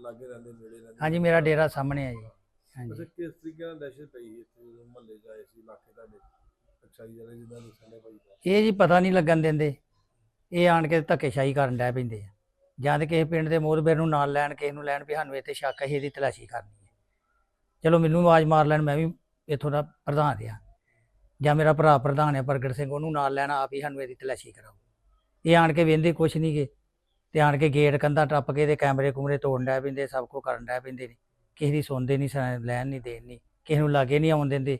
ਲਾਗੇ ਰਹਿੰਦੇ ਨੇੜੇ ਰਹਿੰਦੇ। ਹਾਂਜੀ ਮੇਰਾ ਡੇਰਾ ਸਾਹਮਣੇ ਹੈ ਜੀ। ਹਾਂਜੀ। ਅੱਛਾ ਕਿਸ ਤਰੀਕੇ ਨਾਲ ਦਹਿਸ਼ਤ ਪਈ ਇੱਥੇ ਮਹੱਲੇ ਆਏ ਸੀ ਇਲਾਕੇ ਤੁਹਾਡੇ? ਅਕਸ਼ਾਈ ਜਿਹੜੇ ਜਿੱਦਾਂ ਦੱਸਣੇ ਭਾਈ ਦਾ ਇਹ ਜੀ ਪਤਾ ਨਹੀਂ ਲੱਗਣ ਦਿੰਦੇ। ਇਹ ਆਣ ਕੇ ਧੱਕੇਸ਼ਾਹੀ ਕਰਨ ਡੈ ਪੈਂਦੇ ਆ। ਜਾਂ ਤੇ ਕਿਸੇ ਪਿੰਡ ਦੇ ਮੋਹਰਬੇਰ ਨੂੰ ਨਾਲ ਲੈਣ ਕਿਸੇ ਨੂੰ ਲੈਣ ਵੀ ਸਾਨੂੰ ਇੱਥੇ ਸ਼ੱਕ ਹੈ ਇਹਦੀ ਤਲਾਸ਼ੀ ਕਰਨੀ ਹੈ ਚਲੋ ਮੈਨੂੰ ਆਵਾਜ਼ ਮਾਰ ਲੈਣ ਮੈਂ ਵੀ ਇੱਥੋਂ ਦਾ ਪ੍ਰਧਾਨ ਰਿਹਾ। ਜਾਂ ਮੇਰਾ ਭਰਾ ਪ੍ਰਧਾਨ ਹੈ ਪ੍ਰਗਟ ਸਿੰਘ ਉਹਨੂੰ ਨਾਲ ਲੈਣਾ ਆਪ ਹੀ ਸਾਨੂੰ ਇਹਦੀ ਤਲਾਸ਼ੀ ਕਰਾਓ। ਇਹ ਆਣ ਕੇ ਵੇਂਦੇ ਕੁਛ ਨਹੀਂ ਗੇ। ਤੇ ਆਣ ਕੇ ਗੇਟ ਕੰਧਾਂ ਟੱਪ ਕੇ ਤੇ ਕੈਮਰੇ ਕੁਮਰੇ ਤੋੜਨ ਡੈ ਪੈਂਦੇ ਸਭ ਕੁਝ ਕਰਨ ਡੈ ਪੈਂਦੇ ਨੇ। ਕਿਸੇ ਦੀ ਸੁਣਦੇ ਨਹੀਂ ਲੈਣ ਨਹੀਂ ਦੇਣ ਨਹੀਂ ਕਿਸੇ ਨੂੰ ਲਾਗੇ ਨਹੀਂ ਆਉਣ ਦਿੰਦੇ।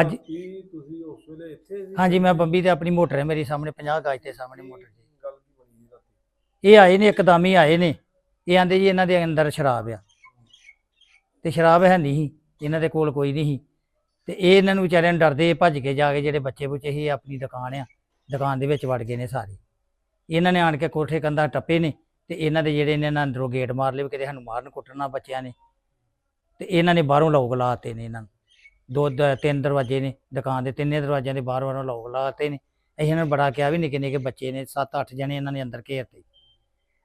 ਅੱਜ ਕੀ ਤੁਸੀਂ ਉਸ ਵੇਲੇ ਇੱਥੇ ਸੀ? ਹਾਂਜੀ ਮੈਂ ਬੰਬੀ ਤੇ ਆਪਣੀ ਮੋਟਰ ਹੈ ਮੇਰੀ ਸਾਹਮਣੇ 50 ਗਜ ਦੇ ਸਾਹਮਣੇ ਮੋਟਰ ਜੀ। ਗੱਲ ਕੀ ਬਣੀ ਸੀ ਰਾਤੀ? ਇਹ ਆਏ ਨੇ ਇੱਕਦਮ ਹੀ ਆਏ ਨੇ। ਇਹ ਆਂਦੇ ਜੀ ਇਹਨਾਂ ਦੇ ਅੰਦਰ ਸ਼ਰਾਬ ਆ। ਤੇ ਸ਼ਰਾਬ ਹੈ ਨਹੀਂ ਸੀ ਇਹਨਾਂ ਦੇ ਕੋਲ ਕੋਈ ਨਹੀਂ ਸੀ। ਤੇ ਇਹ ਇਹਨਾਂ ਨੂੰ ਵਿਚਾਰਿਆਂ ਨੂੰ ਡਰਦੇ ਭੱਜ ਕੇ ਜਾ ਕੇ ਜਿਹੜੇ ਬੱਚੇ ਬੁੱਚੇ ਸੀ ਆਪਣੀ ਦੁਕਾਨ ਆ। ਦੁਕਾਨ ਦੇ ਵਿੱਚ ਵੜ ਗਏ ਨੇ ਸਾਰੇ। ਇਹਨਾਂ ਨੇ ਆਣ ਕੇ ਕੋਠੇ ਕੰਧਾਂ ਟੱਪੇ ਨੇ ਤੇ ਇਹਨਾਂ ਦੇ ਜਿਹੜੇ ਨੇ ਇਹਨਾਂ ਅੰਦਰੋਂ ਗੇਟ ਮਾਰ ਲਏ ਵੀ ਕਿਤੇ ਸਾਨੂੰ ਮਾਰਨ ਕੁੱਟਣਾ ਬੱਚਿਆਂ ਨੇ। ਤੇ ਇਹਨਾਂ ਨੇ ਬਾਹਰੋਂ ਲੋਕ ਲਾਤੇ ਨੇ ਇਹਨਾਂ ਨੂੰ। ਦੋ ਦ- ਤਿੰਨ ਦਰਵਾਜ਼ੇ ਨੇ, ਦੁਕਾਨ ਦੇ ਤਿੰਨੇ ਦਰਵਾਜ਼ਿਆਂ ਦੇ ਬਾਹਰ ਬਾਹਰੋਂ ਲੋਕ ਲਾਤੇ ਨੇ। ਅਸੀਂ ਇਹਨਾਂ ਨੂੰ ਬੜਾ ਕਿਹਾ ਵੀ ਨਿੱਕੇ ਨਿੱਕੇ ਬੱਚੇ ਨੇ 7-8 ਜਣੇ ਇਹਨਾਂ ਨੇ ਅੰਦਰ ਘੇਰਤੇ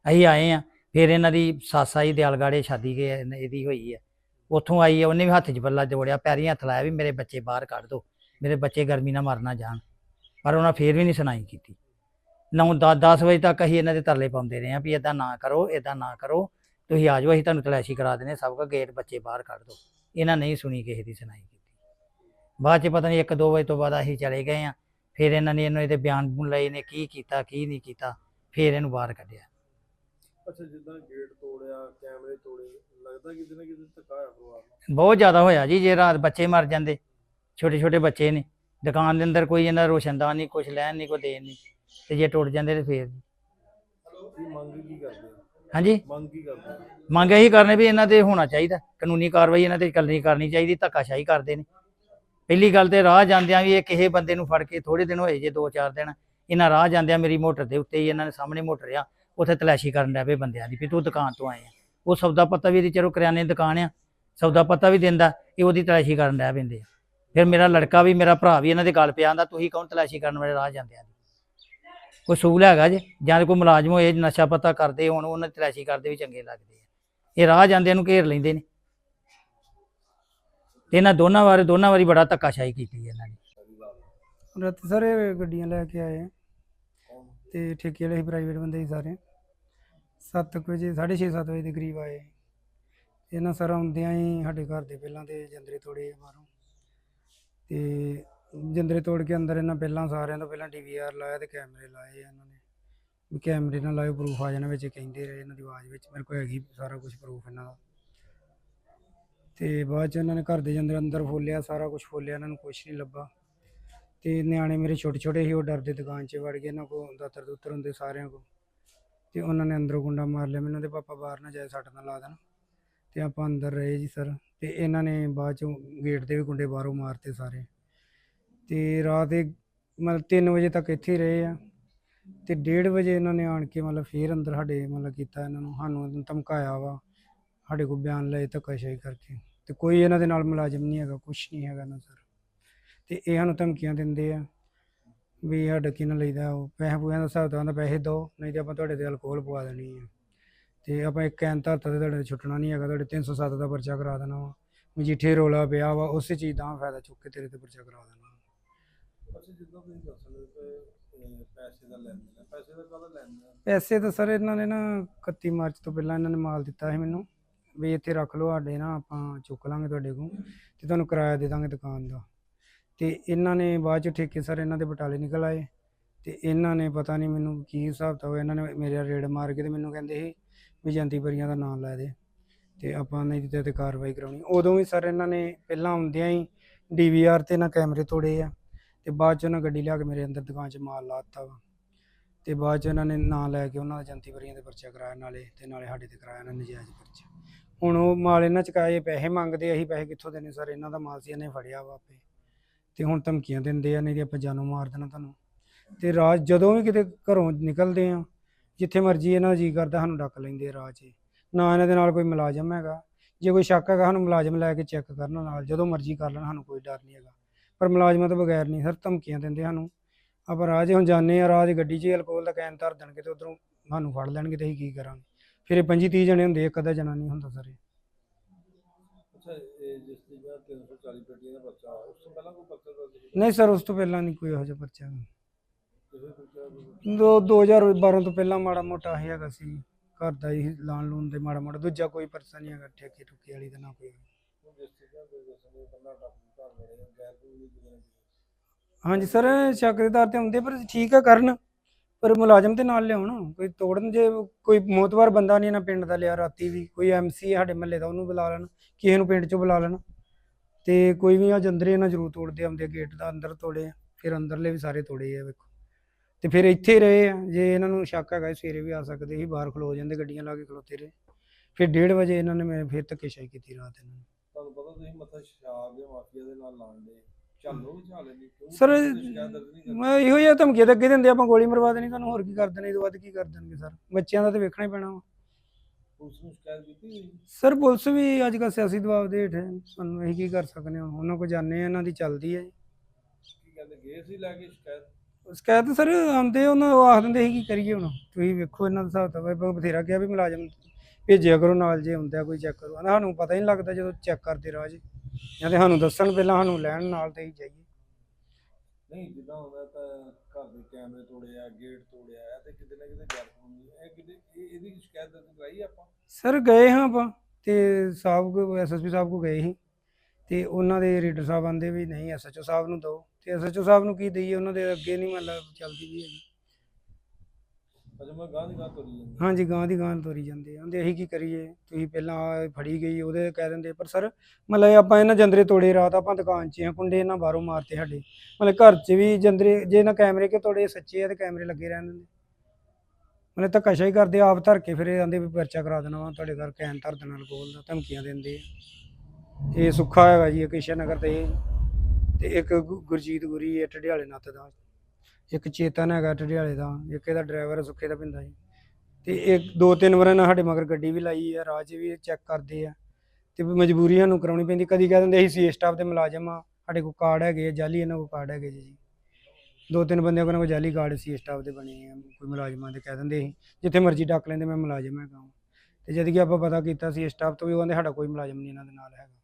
ਅਸੀਂ ਆਏ ਆ ਫਿਰ ਇਹਨਾਂ ਦੀ ਸੱਸ ਆਈ ਦਿਆਲਗਾੜੇ ਸ਼ਾਦੀ ਕੇ ਇਹਦੀ ਹੋਈ ਹੈ ਉੱਥੋਂ ਆਈ ਹੈ ਉਹਨੇ ਵੀ ਹੱਥ 'ਚ ਬੱਲਾ ਜੋੜਿਆ, ਪੈਰੀਂ ਹੱਥ ਲਾਇਆ ਵੀ ਮੇਰੇ ਬੱਚੇ ਬਾਹਰ ਕੱਢ ਦਿਓ ਮੇਰੇ ਬੱਚੇ ਗਰਮੀ ਨਾਲ ਮਰ ਨਾ ਜਾਣ। ਪਰ ਉਹਨਾਂ ਫੇਰ ਵੀ ਨਹੀਂ ਸੁਣਾਈ ਕੀਤੀ। ਨੌ 10 ਵਜੇ ਤੱਕ ਅਸੀਂ ਇਹਨਾਂ ਦੇ ਤਰਲੇ ਪਾਉਂਦੇ ਰਹੇ ਆ ਵੀ ਇਦਾਂ ਨਾ ਕਰੋ ਇਦਾਂ ਨਾ ਕਰੋ। ਤੁਸੀਂ ਆ ਜਾਓ ਅਸੀਂ ਤੁਹਾਨੂੰ ਤਲਾਸ਼ੀ ਕਰਾ ਦਿੰਦੇ ਸਭ ਕਾ ਗੇਟ ਬੱਚੇ ਬਾਹਰ ਕੱਢ ਦਿਓ ਇਹਨਾਂ ਨਹੀਂ ਸੁਣੀ ਕਿਸੇ ਦੀ ਸੁਣਾਈ ਕੀਤੀ। ਬਾਅਦ ਚ ਪਤਾ ਨਹੀਂ 1-2 ਵਜੇ ਤੋਂ ਬਾਅਦ ਅਸੀਂ ਚਲੇ ਗਏ ਆ ਫਿਰ ਇਹਨਾਂ ਨੇ ਇਹਨੂੰ ਇਹਦੇ ਬਿਆਨ ਲਏ ਨੇ ਕੀ ਕੀਤਾ ਕੀ ਨਹੀਂ ਕੀਤਾ ਫਿਰ ਇਹਨੂੰ ਬਾਹਰ ਕੱਢਿਆ। ਅੱਛਾ ਜਿੱਦਾਂ ਗੇਟ ਤੋੜਿਆ ਕੈਮਰੇ ਤੋੜੇ ਲੱਗਦਾ ਕਿਤੇ ਨਾ ਕਿਤੇ ਧੱਕਾ ਹੋਇਆ ਪਰਿਵਾਰ ਨੂੰ? ਬਹੁਤ ਜ਼ਿਆਦਾ ਹੋਇਆ ਜੀ ਜੇ ਰਾਤ ਬੱਚੇ ਮਰ ਜਾਂਦੇ ਛੋਟੇ ਛੋਟੇ ਬੱਚੇ ਨੇ। ਦੁਕਾਨ ਦੇ ਅੰਦਰ ਕੋਈ ਇਹਨਾਂ ਦਾ ਰੋਸ਼ਨਦਾਨ ਨਹੀਂ ਕੁਝ ਲੈਣ ਨਹੀਂ ਕੋਈ ਦੇਣ ਨਹੀਂ। ਤੇ ਜੇ ਟੁੱਟ ਜਾਂਦੇ ਤੇ ਫੇਰ ਮੰਗ ਕੀ ਕਰਦੇ ਹੋ? ਹਾਂਜੀ? ਮੰਗ ਕੀ ਕਰਦੇ ਮੰਗ ਇਹੀ ਕਰਨੇ ਵੀ ਇਹਨਾਂ ਤੇ ਹੋਣਾ ਚਾਹੀਦਾ। ਕਾਨੂੰਨੀ ਕਾਰਵਾਈ ਇਹਨਾਂ ਤੇ ਕਰਨੀ ਕਰਨੀ ਚਾਹੀਦੀ ਧੱਕਾਸ਼ਾਹੀ ਕਰਦੇ ਨੇ। ਪਹਿਲੀ ਗੱਲ ਤੇ ਰਾਹ ਜਾਂਦਿਆਂ ਵੀ ਇਹ ਕਿਸੇ ਬੰਦੇ ਨੂੰ ਫੜ ਕੇ ਥੋੜੇ ਦਿਨ ਹੋਏ ਜੇ 2-4 ਦਿਨ ਇਹਨਾਂ ਰਾਹ ਜਾਂਦਿਆਂ ਮੇਰੀ ਮੋਟਰ ਦੇ ਉੱਤੇ ਹੀ ਇਹਨਾਂ ਨੇ ਸਾਹਮਣੇ ਮੋਟਰ ਆ ਉੱਥੇ ਤਲਾਸ਼ੀ ਕਰਨ ਲੱਗ ਪਏ ਬੰਦਿਆਂ ਦੀ ਵੀ ਤੂੰ ਦੁਕਾਨ ਤੋਂ ਆਏ ਆ। ਉਹ ਸੌਦਾ ਪੱਤਾ ਵੀ ਇਹਦੀ ਚਲੋ ਕਰਿਆਨੇ ਦੀ ਦੁਕਾਨ ਆ ਸੌਦਾ ਪੱਤਾ ਵੀ ਦਿੰਦਾ ਇਹ ਉਹਦੀ ਤਲਾਸ਼ੀ ਕਰਨ ਲੱਗ ਪੈਂਦੇ ਆ। ਫਿਰ ਮੇਰਾ ਲੜਕਾ ਵੀ ਮੇਰਾ ਭਰਾ ਵੀ ਇਹਨਾਂ ਦੇ ਗੱਲ ਪਿਆ ਆਂਦਾ ਤੁਸੀਂ ਕੌਣ ਤਲਾਸ਼ੀ ਕਰਨ ਵਾਲੇ ਰਾਹ ਜਾਂਦੇ ਆ ਕੋਈ ਸੂਲ ਹੈਗਾ ਜੇ, ਜਾਂ ਕੋਈ ਮੁਲਾਜ਼ਮ ਹੋਏ ਨਸ਼ਾ ਪਤਾ ਕਰਦੇ ਹੋਣ, ਉਹਨਾਂ ਦੀ ਤਲਾਸ਼ੀ ਕਰਦੇ ਵੀ ਚੰਗੇ ਲੱਗਦੇ ਆ। ਇਹ ਰਾਹ ਜਾਂਦਿਆਂ ਨੂੰ ਘੇਰ ਲੈਂਦੇ ਨੇ। ਤੇ ਇਹਨਾਂ ਦੋਨਾਂ ਵਾਰੇ ਦੋਨਾਂ ਵਾਰੀ ਬੜਾ ਧੱਕਾਸ਼ਾਹੀ ਕੀਤੀ ਇਹਨਾਂ ਨੇ। ਰਾਤੀ ਸਾਰੇ ਗੱਡੀਆਂ ਲੈ ਕੇ ਆਏ ਆ। ਤੇ ਠੇਕੇ ਵਾਲੇ ਸੀ ਪ੍ਰਾਈਵੇਟ ਬੰਦੇ ਸੀ ਸਾਰੇ। 7 ਵਜੇ 6:30 7 ਵਜੇ ਦੇ ਕਰੀਬ ਆਏ। ਇਹਨਾਂ ਸਰ ਆਉਂਦਿਆਂ ਹੀ ਸਾਡੇ ਘਰ ਦੇ ਪਹਿਲਾਂ ਤੇ ਜੰਦਰੇ ਤੋੜੇ ਆ ਬਾਹਰੋਂ। ਤੇ ਜੰਦਰੇ ਤੋੜ ਕੇ ਅੰਦਰ ਇਹਨਾਂ ਪਹਿਲਾਂ ਸਾਰਿਆਂ ਤੋਂ ਪਹਿਲਾਂ ਡੀਵੀਆਰ ਲਾਇਆ ਤੇ ਕੈਮਰੇ ਲਾਏ ਆ ਇਹਨਾਂ ਨੇ। ਵੀ ਕੈਮਰੇ ਨਾਲ ਲਾਇਓ ਪ੍ਰੂਫ ਆ ਜਾਣਾ ਵਿੱਚ ਕਹਿੰਦੇ ਰਹੇ ਇਹਨਾਂ ਦੀ ਆਵਾਜ਼ ਵਿੱਚ। ਮੇਰੇ ਕੋਲ ਹੈਗੀ ਸਾਰਾ ਕੁਝ ਪ੍ਰੂਫ ਇਹਨਾਂ ਦਾ। ਤੇ ਬਾਅਦ ਚ ਇਹਨਾਂ ਨੇ ਘਰ ਦੇ ਜੰਦਰੇ ਅੰਦਰ ਫੋਲਿਆ, ਸਾਰਾ ਕੁਝ ਫੋਲਿਆ, ਇਹਨਾਂ ਨੂੰ ਕੁਝ ਨਹੀਂ ਲੱਭਾ। ਤੇ ਨਿਆਣੇ ਮੇਰੇ ਛੋਟੇ ਛੋਟੇ ਸੀ, ਉਹ ਡਰਦੇ ਦੁਕਾਨ 'ਚ ਵੜ ਗਏ ਇਹਨਾਂ ਕੋ ਦਾਤਰ ਦੁੱਤਰ ਹੁੰਦੇ ਸਾਰਿਆਂ ਕੋ ਤੇ ਉਹਨਾਂ ਨੇ ਅੰਦਰੋਂ ਗੁੰਡਾ ਮਾਰ ਲਿਆ, ਮੈਨੂੰ ਤੇ ਪਾਪਾ ਬਾਹਰ ਨਾ ਜਾਏ, ਸੱਟ ਨਾ ਲਾ ਦੇਣ। ਤੇ ਆਪਾਂ ਅੰਦਰ ਰਹੇ ਜੀ ਸਰ। ਤੇ ਇਹਨਾਂ ਨੇ ਬਾਅਦ ਚੋਂ ਗੇਟ ਦੇ ਵੀ ਗੁੰਡੇ ਬਾਹਰੋਂ ਮਾਰਤੇ ਸਾਰੇ। ਤੇ ਰਾਤ ਦੇ ਮਤਲਬ 3 ਵਜੇ ਤੱਕ ਇੱਥੇ ਹੀ ਰਹੇ ਆ। ਤੇ 1:30 ਵਜੇ ਇਹਨਾਂ ਨੇ ਆਣ ਕੇ ਮਤਲਬ ਫੇਰ ਅੰਦਰ ਸਾਡੇ ਮਤਲਬ ਕੀਤਾ ਇਹਨਾਂ ਨੂੰ, ਸਾਨੂੰ ਧਮਕਾਇਆ ਵਾ, ਸਾਡੇ ਕੋਲ ਬਿਆਨ ਲਏ ਧੱਕਾਸ਼ਾਹੀ ਕਰਕੇ। ਤੇ ਕੋਈ ਇਹਨਾਂ ਦੇ ਨਾਲ ਮੁਲਾਜ਼ਮ ਨਹੀਂ ਹੈਗਾ ਕੁਝ ਨਹੀਂ ਹੈਗਾ ਨਾ ਸਰ। ਤੇ ਇਹ ਸਾਨੂੰ ਧਮਕੀਆਂ ਦਿੰਦੇ ਆ ਵੀ ਸਾਡਾ ਕੀ ਲਈਦਾ, ਉਹ ਪੈਸੇ ਪੂਸਿਆਂ ਦਾ ਹਿਸਾਬ ਤਾਂ ਪੈਸੇ ਦਿਓ ਨਹੀਂ ਤੇ ਆਪਾਂ ਤੁਹਾਡੇ ਤੇ ਅਲਕੋਹਲ ਪਵਾ ਦੇਣੀ ਹੈ ਤੇ ਆਪਾਂ ਇੱਕ ਐਨ ਧਰਤਾ ਤੇ ਤੁਹਾਡੇ ਤੇ ਛੁੱਟਣਾ ਨਹੀਂ ਹੈਗਾ, ਤੁਹਾਡੇ 307 ਦਾ ਪਰਚਾ ਕਰਾ ਦੇਣਾ ਵਾ। ਮਜੀਠੇ ਰੋਲਾ ਪਿਆ ਵਾ, ਉਸੇ ਚੀਜ਼ ਦਾ ਫਾਇਦਾ ਚੁੱਕ ਕੇ ਤੇਰੇ ਤੇ ਪਰਚਾ ਕਰਾ ਦੇਣਾ। ਅੱਛਾ ਜਿੱਦਾਂ ਤੁਸੀਂ ਦੱਸ ਰਹੇ ਕਿ ਪੈਸੇ ਦਾ ਲੈਣ ਦੇਣ। ਪੈਸੇ ਦਾ ਕਾਹਦਾ ਲੈਣ ਦੇਣ? ਪੈਸੇ ਤਾਂ ਸਰ ਇਹਨਾਂ ਨੇ ਨਾ 31 ਮਾਰਚ ਤੋਂ ਪਹਿਲਾਂ ਇਹਨਾਂ ਨੇ ਮਾਲ ਦਿੱਤਾ ਸੀ ਮੈਨੂੰ ਵੀ ਇੱਥੇ ਰੱਖ ਲਓ, ਸਾਡੇ ਨਾ ਆਪਾਂ ਚੁੱਕ ਲਾਂਗੇ ਤੁਹਾਡੇ ਕੋਲ ਤੇ ਤੁਹਾਨੂੰ ਕਿਰਾਇਆ ਦੇ ਦਾਂਗੇ ਦੁਕਾਨ ਦਾ। ਤੇ ਇਹਨਾਂ ਨੇ ਬਾਅਦ ਚ ਠੇਕੇ ਸਰ ਇਹਨਾਂ ਦੇ ਬਟਾਲੇ ਨਿਕਲ ਆਏ ਤੇ ਇਹਨਾਂ ਨੇ ਪਤਾ ਨਹੀਂ ਮੈਨੂੰ ਕੀ ਹਿਸਾਬ ਤਾਂ ਹੋਇਆ, ਇਹਨਾਂ ਨੇ ਮੇਰੇ ਰੇਡ ਮਾਰ ਕੇ ਤੇ ਮੈਨੂੰ ਕਹਿੰਦੇ ਸੀ ਵੀ ਜੰਤੀ ਪਰੀਆਂ ਦਾ ਨਾਮ ਲੈ ਦੇ ਤੇ ਆਪਾਂ ਨਹੀਂ ਦਿੱਤੇ ਤੇ ਕਾਰਵਾਈ ਕਰਾਉਣੀ। ਉਦੋਂ ਵੀ ਸਰ ਇਹਨਾਂ ਨੇ ਪਹਿਲਾਂ ਆਉਂਦਿਆਂ ਹੀ ਡੀਵੀਆਰ ਤੇ ਨਾ ਕੈਮਰੇ ਤੋੜੇ ਆ। ਤੇ ਬਾਅਦ ਚ ਉਹਨਾਂ ਗੱਡੀ ਲਿਆ ਕੇ ਮੇਰੇ ਅੰਦਰ ਦੁਕਾਨ 'ਚ ਮਾਲ ਲਾਤਾ ਵਾ। ਤੇ ਬਾਅਦ ਚ ਇਹਨਾਂ ਨੇ ਨਾਂ ਲੈ ਕੇ ਉਹਨਾਂ ਦਾ ਜੰਤੀ ਵਰੀਆਂ ਦੇ ਪਰਚਾ ਕਰਾਇਆ ਨਾਲੇ ਤੇ ਨਾਲੇ ਸਾਡੇ ਤੇ ਕਰਾਇਆ ਇਹਨਾਂ ਨੇ ਨਜਾਇਜ਼ ਪਰਚਾ। ਹੁਣ ਉਹ ਮਾਲ ਇਹਨਾਂ ਚ ਕਾਏ ਪੈਸੇ ਮੰਗਦੇ ਅਸੀਂ ਪੈਸੇ ਕਿੱਥੋਂ ਦੇਣੇ ਸਰ? ਇਹਨਾਂ ਦਾ ਮਾਲ ਸੀ, ਇਹਨੇ ਫੜਿਆ ਵਾ ਆਪੇ। ਤੇ ਹੁਣ ਧਮਕੀਆਂ ਦਿੰਦੇ ਆ, ਨਹੀਂ ਤੇ ਆਪਾਂ ਜਾਨੋਂ ਮਾਰ ਦੇਣਾ ਤੁਹਾਨੂੰ। ਤੇ ਰਾਤ ਜਦੋਂ ਵੀ ਕਿਤੇ ਘਰੋਂ ਨਿਕਲਦੇ ਆ, ਜਿੱਥੇ ਮਰਜ਼ੀ ਇਹਨਾਂ ਦਾ ਜੀ ਕਰਦਾ, ਸਾਨੂੰ ਡੱਕ ਲੈਂਦੇ ਆ ਰਾਹ 'ਚ ਨਾ ਇਹਨਾਂ ਦੇ ਨਾਲ ਕੋਈ ਮੁਲਾਜ਼ਮ ਹੈਗਾ। ਜੇ ਕੋਈ ਸ਼ੱਕ ਹੈਗਾ, ਸਾਨੂੰ ਮੁਲਾਜ਼ਮ ਲੈ ਕੇ ਚੈੱਕ ਕਰਨ ਨਾਲ, ਜਦੋਂ ਮਰਜ਼ੀ ਕਰ ਲੈਣ, ਸਾਨੂੰ ਕੋਈ ਡਰ ਨਹੀਂ ਹੈਗਾ। ਪਰ ਮੁਲਾਜ਼ਮਾਂ ਤੋਂ ਬਗੈਰ ਨਹੀਂ ਸਰ ਧਮਕੀਆਂ ਦਿੰਦੇ ਸਾਨੂੰ। ਆਪਾਂ 'ਚ ਹੁਣ ਜਾਂਦੇ ਆ 'ਚ ਗੱਡੀ 'ਚ ਹੀ ਅਲਕੋਹਲ ਦਾ ਕੈਨ ਧਰ ਦੇਣਗੇ ਤੇ ਉਧਰੋਂ ਸਾਨੂੰ ਫੜ ਲੈਣਗੇ ਤੇ ਅਸੀਂ ਕੀ ਕਰਾਂਗੇ? ਫਿਰ ਇਹ 25 30 ਜਣੇ ਹੁੰਦੇ ਇੱਕ ਅੱਧਾ ਜਣਾ ਨਹੀਂ ਹੁੰਦਾ ਸਾਰੇ ਅੱਛਾ ਇਹ ਜਿਸ ਦੀ ਜਾਂ 340 ਪੇਟੀਆਂ ਦਾ ਬੱਚਾ ਉਸ ਤੋਂ ਪਹਿਲਾਂ ਕੋਈ ਨਹੀਂ ਸਰ ਉਸ ਤੋਂ ਪਹਿਲਾਂ ਨਹੀਂ ਕੋਈ ਇਹੋ ਜਿਹਾ ਪਰਚਾ। ਦਾ ਦੋ 2012 ਤੋਂ ਪਹਿਲਾਂ ਮਾੜਾ ਮੋਟਾ ਹੈਗਾ ਸੀ ਘਰ ਦਾ ਹੀ ਲਾਣ ਲੂਣ ਦੇ ਮਾੜਾ ਮੋਟਾ ਦੂਜਾ ਕੋਈ ਪਰਚਾ ਨਹੀਂ ਹੈਗਾ ਠੇਕੇ ਠੁਕੇ ਵਾਲੀ ਦਾ ਨਾ ਕੋਈ। ਕੋਈ ਹਾਂਜੀ ਸਰ, ਸ਼ੱਕ ਦੇ ਦਰ ਤੇ ਹੁੰਦੇ ਪਰ ਠੀਕ ਆ ਕਰਨ। ਪਰ ਮੁਲਾਜ਼ਮ ਤੇ ਨਾਲ ਲਿਆਉਣ, ਕੋਈ ਤੋੜਨ ਜੇ ਕੋਈ ਮੋਤਵਾਰ ਬੰਦਾ ਨਹੀਂ ਨਾ ਪਿੰਡ ਦਾ ਲਿਆ, ਰਾਤੀ ਵੀ ਕੋਈ ਐਮਸੀ ਸਾਡੇ ਮਹੱਲੇ ਦਾ, ਉਹਨੂੰ ਬੁਲਾ ਲੈਣ, ਕਿਸੇ ਨੂੰ ਪਿੰਡ ਚੋਂ ਬੁਲਾ ਲੈਣ। ਤੇ ਕੋਈ ਵੀ ਆ ਜੰਦਰੇ ਨਾ ਜ਼ਰੂਰ ਤੋੜਦੇ ਆਉਂਦੇ ਗੇਟ ਦਾ ਅੰਦਰ ਤੋੜੇ ਫਿਰ ਅੰਦਰਲੇ ਵੀ ਸਾਰੇ ਤੋੜੇ ਆ, ਵੇਖੋ। ਤੇ ਫਿਰ ਇੱਥੇ ਰਹੇ ਆ, ਜੇ ਇਹਨਾਂ ਨੂੰ ਸ਼ੱਕ ਹੈਗਾ ਸਵੇਰੇ ਵੀ ਆ ਸਕਦੇ ਸੀ, ਬਾਹਰ ਖਲੋ ਜਾਂਦੇ, ਗੱਡੀਆਂ ਲਾ ਕੇ ਖਲੋਤੇ ਰਹੇ। ਫਿਰ 1:30 ਵਜੇ ਇਹਨਾਂ ਨੇ ਮੈਂ ਫਿਰ ਧੱਕੇਸ਼ਾਹੀ ਕੀਤੀ ਰਾਤ ਇਹਨਾਂ ਨੇ। ਤੁਸੀਂ ਮੱਥਾ ਸ਼ਰਾਬ ਦੇ ਮਾਫੀਆ ਦੇ ਨਾਲ ਲਾਣ ਦੇ। ਚੱਲੋ ਵੀ ਚਾਲੇ ਨਹੀਂ ਕਿਉਂ? Sir, ਤੁਸੀਂ ਸ਼ਿਕਾਇਤ ਦਰਜ ਨਹੀਂ ਕਰਦੇ। ਮੈਂ ਇਹੋ ਜਿਹਾ ਧਮਕੀਆਂ ਤਾਂ ਅੱਗੇ ਦਿੰਦੇ ਆਪਾਂ ਗੋਲੀ ਮਰਵਾ ਦੇਣੀ ਤੁਹਾਨੂੰ ਹੋਰ ਕੀ ਕਰ ਦੇਣੇ ਇਹ ਤੋਂ ਵੱਧ ਕੀ ਕਰ ਦੇਣਗੇ ਸਰ? ਬੱਚਿਆਂ ਦਾ ਤੇ ਵੇਖਣਾ ਹੀ ਪੈਣਾ ਵਾ। ਪੁਲਿਸ ਨੂੰ ਸ਼ਿਕਾਇਤ ਕੀਤੀ ਹੋਈ? ਸਰ ਪੁਲਿਸ ਵੀ ਅੱਜ ਕੱਲ੍ਹ ਸਿਆਸੀ ਦਬਾਅ ਦੇ ਹੇਠ ਹੈ। ਸਾਨੂੰ ਅਸੀਂ ਕੀ ਕਰ ਸਕਦੇ ਹਾਂ? ਉਹਨਾਂ ਕੋਲ ਜਾਣੇ ਇਹਨਾਂ ਦੀ ਚੱਲਦੀ ਹੈ ਕੀ ਕਹਿੰਦੇ ਗਏ ਸੀ ਲੈ ਕੇ ਸ਼ਿਕਾਇਤ? ਸ਼ਿਕਾਇਤ ਸਰ ਆਉਂਦੇ ਉਹਨਾਂ ਉਹ ਆਖ ਦਿੰਦੇ ਸੀ ਕੀ ਕਰੀਏ ਹੁਣ। ਤੁਸੀਂ ਵੇਖੋ ਇਹਨਾਂ ਦਾ ਹਿਸਾਬ ਤਾਂ ਬਥੇਰਾ ਕਿਹਾ ਵੀ ਮੁਲਾਜ਼ਮ ਭੇਜਿਆ ਕਰੋ ਨਾਲ ਜੇ ਹੁੰਦਾ ਕੋਈ ਚੈੱਕ ਕਰੋ। ਆਂਹਦਾ ਸਾਨੂੰ ਪਤਾ ਹੀ ਨਹੀਂ ਲੱਗਦਾ ਜਦੋਂ ਚੈੱਕ ਕਰਦੇ ਰਾਹ ਜਾਂ ਤੇ ਸਾਨੂੰ ਦੱਸਣ ਪਹਿਲਾਂ ਸਾਨੂੰ ਲੈਣ ਨਾਲ ਤੇ ਹੀ ਜਾਈਏ। ਨਹੀਂ ਜਿੱਦਾਂ ਹੁੰਦਾ ਤਾਂ ਘਰ ਦੇ ਕੈਮਰੇ ਤੋੜੇ ਆ ਗੇਟ ਤੋੜਿਆ ਹੈ ਤੇ ਕਿਤੇ ਨਾ ਕਿਤੇ ਗੈਰ ਕਾਨੂੰਨੀ ਇਹ ਕਿਤੇ ਇਹ- ਇਹਦੀ ਸ਼ਿਕਾਇਤ ਦਰਜ ਕਰਾਈ ਆਪਾਂ? ਸਰ ਗਏ ਹਾਂ ਆਪਾਂ ਤੇ ਸਾਹਿਬ ਕੋ ਐਸਐਸਪੀ ਸਾਹਿਬ ਕੋ ਗਏ ਸੀ। ਤੇ ਉਹਨਾਂ ਦੇ ਰੀਡਰ ਸਾਹਿਬ ਆਂਦੇ ਵੀ ਨਹੀਂ ਐਸਐਚਓ ਸਾਹਿਬ ਨੂੰ ਦਿਓ। ਤੇ ਐਸਐਚਓ ਸਾਹਿਬ ਨੂੰ ਕੀ ਦਈਏ? ਉਹਨਾਂ ਦੇ ਅੱਗੇ ਨਹੀਂ ਮਤਲਬ ਚੱਲਦੀ ਵੀ ਹੈਗੀ। ਅਜੇ ਮੈਂ ਗਾਂ ਦੀ ਗਾਂ ਤੋਰੀ ਜਾਂਦੀ ਹਾਂਜੀ ਗਾਂ ਦੀ ਗਾਂ ਤੋਰੀ ਜਾਂਦੇ ਆਂਦੇ ਅਸੀਂ ਕੀ ਕਰੀਏ? ਤੁਸੀਂ ਪਹਿਲਾਂ ਆਹ ਫੜੀ ਗਈ, ਉਹਦੇ ਕਹਿ ਦਿੰਦੇ, ਪਰ ਸਰ, ਮਤਲਬ ਆਪਾਂ ਇਹਨਾਂ ਜੰਦਰੇ ਤੋੜੇ ਰਾਤ, ਆਪਾਂ ਦੁਕਾਨ 'ਚ ਆ, ਕੁੰਡੇ ਇਹਨਾਂ ਬਾਹਰੋਂ ਮਾਰਤੇ ਸਾਡੇ। ਮਤਲਬ ਘਰ 'ਚ ਵੀ ਜੰਦਰੇ, ਜੇ ਇਹਨਾਂ ਕੈਮਰੇ ਕੇ ਤੋੜੇ ਸੱਚੇ ਆ, ਤੇ ਕੈਮਰੇ ਲੱਗੇ ਰਹਿਣ ਦਿੰਦੇ। ਮਤਲਬ ਧੱਕਾਸ਼ਾਹੀ ਕਰਦੇ ਆਪ ਧਰ ਕੇ ਫਿਰ ਇਹ ਆਂਦੇ ਵੀ ਪਰਚਾ ਕਰਾ ਦੇਣਾ ਵਾ, ਤੁਹਾਡੇ ਘਰ ਕੈਨ ਧਰ ਦੇਣਾ ਅਲਕੋਹਲ ਦਾ, ਧਮਕੀਆਂ ਦਿੰਦੇ ਆ। ਇਹ ਸੁੱਖਾ ਹੈਗਾ ਜੀ, ਇਹ ਕਿਸ਼ਨ ਨਗਰ ਤੇ। ਤੇ ਇੱਕ ਗੁ- ਗੁਰਜੀਤ ਗੁਰੀ ਹੈ ਟਢਿਆਲੇ ਨੱਥ ਦਾ। ਇੱਕ ਚੇਤਨ ਹੈਗਾ ਟਢਿਆਲੇ ਦਾ, ਇੱਕ ਇਹਦਾ ਡਰਾਈਵਰ ਸੁੱਖੇ ਦਾ ਪਿੰਦਾ ਜੀ। ਤੇ ਇਹ ਦੋ, ਤਿੰਨ ਵਾਰ ਇਹਨਾਂ ਸਾਡੇ ਮਗਰ ਗੱਡੀ ਵੀ ਲਾਈ ਆ, ਰਾਹ 'ਚ ਵੀ ਚੈੱਕ ਕਰਦੇ ਆ। ਤੇ ਵੀ ਮਜਬੂਰੀ ਸਾਨੂੰ ਕਰਾਉਣੀ ਪੈਂਦੀ, ਕਦੀ ਕਹਿ ਦਿੰਦੇ ਅਸੀਂ ਸੀ ਸਟਾਫ ਦੇ ਮੁਲਾਜ਼ਮ ਆ, ਸਾਡੇ ਕੋਲ ਕਾਰਡ ਹੈਗੇ ਆ, ਜਾਲੀ ਇਹਨਾਂ ਕੋਲ ਕਾਰਡ ਹੈਗੇ ਜੀ ਜੀ। ਦੋ, ਤਿੰਨ ਬੰਦਿਆਂ ਕੋਲ ਜਾਲੀ ਕਾਰਡ ਸੀ ਸਟਾਫ ਦੇ ਬਣੇ ਆ, ਕੋਈ ਮੁਲਾਜ਼ਮਾਂ ਦੇ ਕਹਿ ਦਿੰਦੇ ਸੀ। ਜਿੱਥੇ ਮਰਜ਼ੀ ਡੱਕ ਲੈਂਦੇ, ਮੈਂ ਮੁਲਾਜ਼ਮ ਹੈਗਾ ਵਾਂ। ਤੇ ਜਦ ਕਿ ਆਪਾਂ ਪਤਾ ਕੀਤਾ ਸੀ ਸਟਾਫ ਤੋਂ ਵੀ ਉਹ ਕਹਿੰਦੇ ਸਾਡਾ ਕੋਈ ਮੁਲਾਜ਼ਮ ਨਹੀਂ ਇਹਨਾਂ ਦੇ ਨਾਲ ਹੈਗਾ।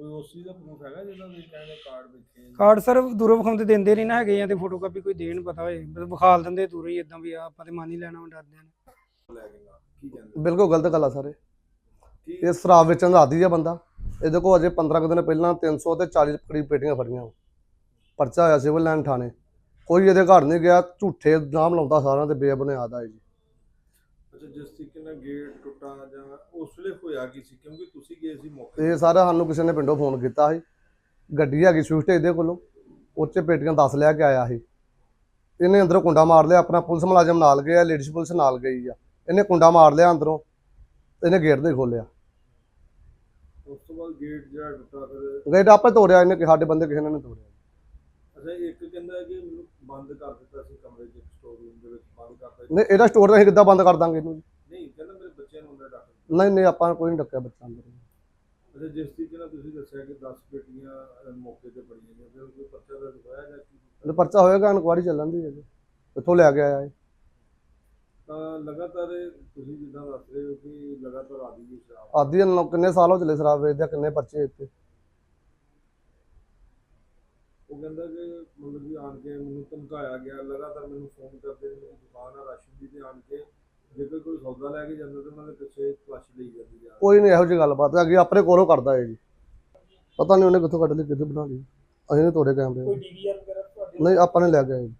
ਕੋਈ ਉਸ ਦਾ ਪ੍ਰੂਫ ਹੈਗਾ ਜਿਹਦਾ ਤੁਸੀਂ ਕਹਿੰਦੇ ਕਾਰਡ ਵੇਖੇ ਕਾਰਡ ਸਰ ਦੂਰੋਂ ਵਿਖਾਉਂਦੇ ਦਿੰਦੇ ਨਹੀਂ ਨਾ ਹੈਗੇ ਜਾਂ ਤੇ ਫੋਟੋਕਾਪੀ ਕੋਈ ਦੇਣ ਪਤਾ ਹੋਏ। ਬਸ ਵਿਖਾਲ ਦਿੰਦੇ ਦੂਰੋਂ ਹੀ ਇਦਾਂ ਵੀ ਆ ਆਪਾਂ ਤੇ ਮੰਨ ਹੀ ਲੈਣਾ ਵਾ ਡਰਦੇ ਨੇ। ਲੈ ਨਾ ਕੀ ਕਹਿੰਦੇ? ਬਿਲਕੁਲ ਗਲਤ ਗੱਲ ਆ ਸਾਰੇ ਕੀ? ਇਹ ਸ਼ਰਾਬ ਵੇਚਣ ਦਾ ਆਦੀ ਆ ਬੰਦਾ। ਇਹਦੇ ਕੋਲ ਅਜੇ 15 ਕੁ ਦਿਨ ਪਹਿਲਾਂ 300 ਤੇ 40 ਕਰੀਬ ਪੇਟੀਆਂ ਫੜੀਆਂ। ਪਰਚਾ ਹੋਇਆ ਸਿਵਲ ਲਾਈਨ ਥਾਣੇ। ਕੋਈ ਇਹਦੇ ਘਰ ਨਹੀਂ ਗਿਆ ਝੂਠੇ ਨਾਮ ਲਾਉਂਦਾ ਸਾਰਿਆਂ ਤੇ ਬੇਬੁਨਿਆਦ ਆ ਇਹ ਜੀ। ਅੱਛਾ ਜਿਸ ਤਰੀਕੇ ਨਾਲ ਗੇਟ ਟੁੱਟਾ ਜਾਂ ਉਸ ਵੇਲੇ ਹੋਇਆ ਕੀ ਸੀ ਕਿਉਂਕਿ ਤੁਸੀਂ ਗਏ ਸੀ ਮੌਕੇ ਇਹ ਸਾਰਾ ਸਾਨੂੰ ਕਿਸੇ ਨੇ ਪਿੰਡੋਂ ਫੋਨ ਕੀਤਾ ਸੀ। ਗੱਡੀ ਹੈਗੀ ਸਵਿਫਟ ਇਹਦੇ ਕੋਲੋਂ। ਉਹ 'ਚ ਪੇਟੀਆਂ 10 ਲਿਆ ਕੇ ਆਇਆ ਸੀ। ਇਹਨੇ ਅੰਦਰੋਂ ਕੁੰਡਾ ਮਾਰ ਲਿਆ ਆਪਣਾ ਪੁਲਿਸ ਮੁਲਾਜ਼ਮ ਨਾਲ ਗਿਆ ਲੇਡੀਜ਼ ਪੁਲਿਸ ਨਾਲ ਗਈ ਆ। ਇਹਨੇ ਕੁੰਡਾ ਮਾਰ ਲਿਆ ਅੰਦਰੋਂ ਇਹਨੇ ਗੇਟ ਨਹੀਂ ਖੋਲਿਆ ਉਸ ਤੋਂ ਬਾਅਦ ਗੇਟ ਜਿਹੜਾ ਟੁੱਟਾ ਫਿਰ ਗੇਟ ਆਪੇ ਤੋੜਿਆ ਇਹਨੇ ਕਿ ਸਾਡੇ ਬੰਦੇ ਕਿਸੇ ਨੇ ਨਹੀਂ ਤੋੜਿਆ। ਅੱਛਾ ਇੱਕ ਕਹਿੰਦਾ ਕਿ ਮੈਨੂੰ ਬੰਦ ਕਰ ਦਿੱਤਾ ਸੀ ਕਮਰੇ 'ਚ ਸਟੋਰ ਰੂਮ ਦੇ ਵਿੱਚ ਬੰਦ ਕਰਤਾ। ਨਹੀਂ ਇਹਦਾ ਸਟੋਰ ਅਸੀਂ ਕਿੱਦਾਂ ਬੰਦ ਕਰ ਦਾਂਗੇ ਇਹਨੂੰ ਜੀ? ਨਹੀਂ ਕਹਿੰਦਾ ਮੇਰੇ ਬੱਚਿਆਂ ਨੂੰ ਅੰਦਰ ਡੱਕ ਨਹੀਂ ਨਹੀਂ ਆਪਾਂ ਕੋਈ ਨਹੀਂ ਡੱਕਿਆ ਬੱਚਾ ਅੰਦਰ। ਅੱਛਾ ਜਿਸ ਤਰੀਕੇ ਨਾਲ ਤੁਸੀਂ ਦੱਸਿਆ ਕਿ 10 ਪੇਟੀਆਂ ਅਹ, ਮੌਕੇ ਤੇ ਪੜੀਆਂ ਨੇ ਫਿਰ ਕੋਈ ਪਰਚਾ ਦਾ ਦਿਖਾਇਆ ਜਾਂ ਕੀ? ਜੇ ਪਰਚਾ ਹੋਏਗਾ ਇਨਕੁਆਰੀ ਚੱਲਣ ਦੀ ਹੈ ਜੀ। ਕਿੱਥੋਂ ਲਿਆ ਕੇ ਆਇਆ ਇਹ? ਤਾਂ ਲਗਾਤਾਰ ਇਹ ਤੁਸੀਂ ਜਿੱਦਾਂ ਦੱਸ ਰਹੇ ਹੋ ਕਿ ਲਗਾਤਾਰ ਆਦੀ ਦੀ ਸ਼ਰਾਬ। ਆਦੀ ਨੂੰ ਕਿੰਨੇ ਸਾਲ ਹੋ ਚਲੇ ਸ਼ਰਾਬ ਵੇਚਦੇ ਆ, ਕਿੰਨੇ ਪਰਚੇ ਇੱਥੇ? ਉਹ ਕਹਿੰਦਾ ਕਿ ਮਤਲਬ ਕਿ ਆਣ ਕੇ ਮੈਨੂੰ ਧਮਕਾਇਆ ਗਿਆ ਲਗਾਤਾਰ ਮੈਨੂੰ ਫੋਨ ਕਰਦੇ ਨੇ ਮੇਰੀ ਦੁਕਾਨ ਆ ਰਾਸ਼ਨ ਦੀ ਤੇ ਆਣ ਕੇ ਜੇਕਰ ਕੋਈ ਸੌਦਾ ਲੈ ਕੇ ਜਾਂਦਾ ਤੇ ਦੇ ਪਿੱਛੇ ਤਲਾਸ਼ ਲਈ ਜਾਂਦੀ ਆ। ਕੋਈ ਨਹੀਂ ਇਹੋ ਜਿਹੀ ਗੱਲਬਾਤ ਹੈਗੀ ਆਪਣੇ ਕੋਲੋਂ ਕਰਦਾ ਹੈ ਜੀ। ਪਤਾ ਨਹੀਂ ਉਹਨੇ ਕਿੱਥੋਂ ਕੱਢ ਲਈ ਕਿੱਥੇ ਬਣਾ ਲਈ। ਅਸੀਂ ਨੇ ਤੋੜੇ ਕੈਮਰੇ। ਡੀਵੀਆਰ ਵਗੈਰਾ ਤੁਹਾਡੇ ਨਹੀਂ ਆਪਾਂ ਨੇ ਲਿਆ ਕੇ ਆਏ ਜੀ।